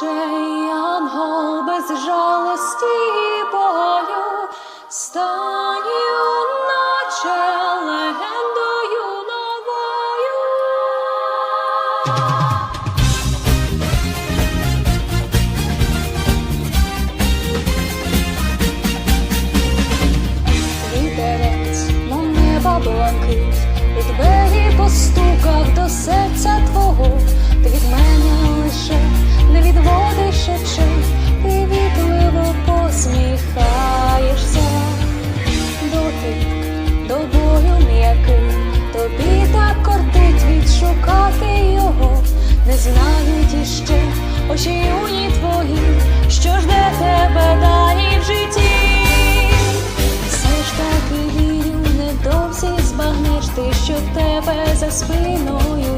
Цей ангел без жалості і болю станю, наче легендою новою. Вітерець, мов неба блакить, у двері постукав до серця твого, ти від мене лише болю м'який, тобі так кортить відшукати його, не знають іще очі юні твої, що жде тебе далі в житті. Все ж таки вірю, невдовзі збагнеш ти, що тебе за спиною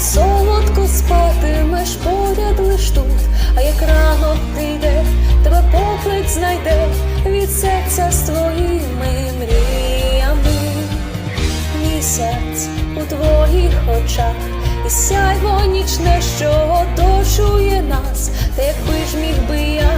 солодко спатимеш поряд лиш тут, а як ранок прийде, тебе поклик знайде від серця з твоїми мріями. Місяць у твоїх очах, і сяйво нічне, що оточує нас, та якби ж міг би я,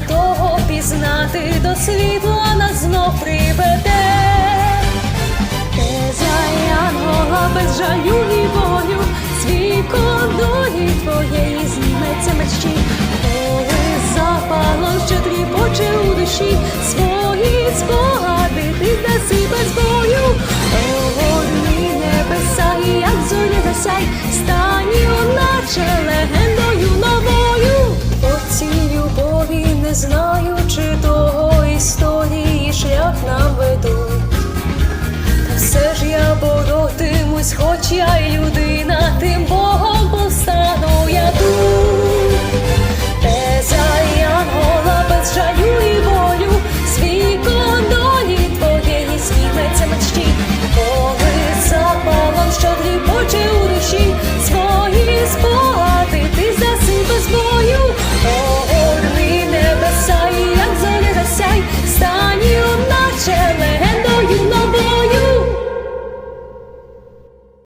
і святого пізнати до світла нас знов приведе. Те Янгола без жалю і болю, свій долі твоєї зніметься мечі, коли запалом, що тріпоче у душі, свої спогади ти даси без бою, огорни небеса, і як зоря засяй, стань, наче знаючи того історії, шлях нам ведуть. Та все ж я боротимусь, хоч я й людина, тим бо.